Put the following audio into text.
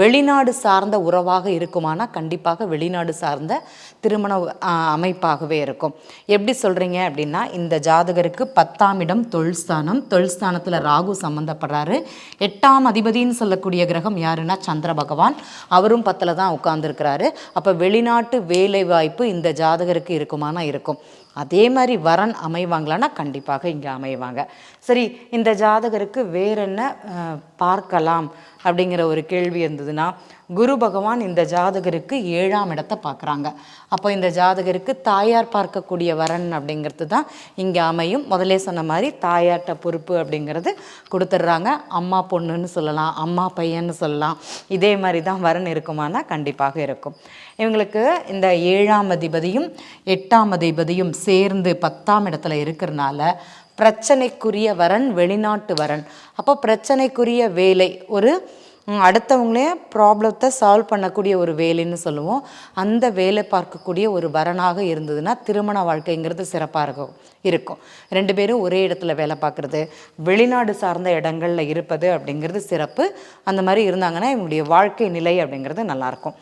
வெளிநாடு சார்ந்த உறவாக இருக்குமானா கண்டிப்பாக வெளிநாடு சார்ந்த திருமண அமைப்பாகவே இருக்கும். எப்படி சொல்கிறீங்க அப்படின்னா இந்த ஜாதகருக்கு பத்தாம் இடம் தொழில்ஸ்தானம் தொழில்ஸ்தானத்தில் ராகு சம்மந்தப்படுறாரு எட்டாம் அதிபதின்னு சொல்லக்கூடிய கிரகம் யாருன்னா சந்திர பகவான். அவரும் பத்தில் தான் உட்கார்ந்துருக்கிறாரு. அப்போ வெளிநாட்டு வேலை வாய்ப்பு இந்த ஜாதகருக்கு இருக்குமானா இருக்கும். அதே மாதிரி வரன் அமைவாங்களான்னா கண்டிப்பாக இங்கே அமைவாங்க. சரி இந்த ஜாதகருக்கு வேற என்ன பார்க்கலாம் அப்படிங்கிற ஒரு கேள்வி இருந்ததுன்னா குரு பகவான் இந்த ஜாதகருக்கு ஏழாம் இடத்தை பார்க்குறாங்க. அப்போ இந்த ஜாதகருக்கு தாயார் பார்க்கக்கூடிய வரன் அப்படிங்கிறது தான் இங்கே அமையும். முதலே சொன்ன மாதிரி தாயார்கிட்ட பொறுப்பு அப்படிங்கிறது கொடுத்துட்றாங்க. அம்மா பொண்ணுன்னு சொல்லலாம் அம்மா பையன்னு சொல்லலாம். இதே மாதிரி தான் வரன் இருக்குமானா கண்டிப்பாக இருக்கும். இவங்களுக்கு இந்த ஏழாம் அதிபதியும் எட்டாம் அதிபதியும் சேர்ந்து பத்தாம் இடத்துல இருக்கிறனால பிரச்சனைக்குரிய வரன் வெளிநாட்டு வரன். அப்போ பிரச்சனைக்குரிய வேலை ஒரு அடுத்தவங்களே ப்ராப்ளத்தை சால்வ் பண்ணக்கூடிய ஒரு வேலைன்னு சொல்லுவோம். அந்த வேலை பார்க்கக்கூடிய ஒரு வரனாக இருந்ததுன்னா திருமண வாழ்க்கைங்கிறது சிறப்பாக இருக்கும். இருக்கும். ரெண்டு பேரும் ஒரே இடத்துல வேலை பார்க்குறது வெளிநாடு சார்ந்த இடங்களில் இருப்பது அப்படிங்கிறது சிறப்பு. அந்த மாதிரி இருந்தாங்கன்னா இவங்களுடைய வாழ்க்கை நிலை அப்படிங்கிறது நல்லாயிருக்கும்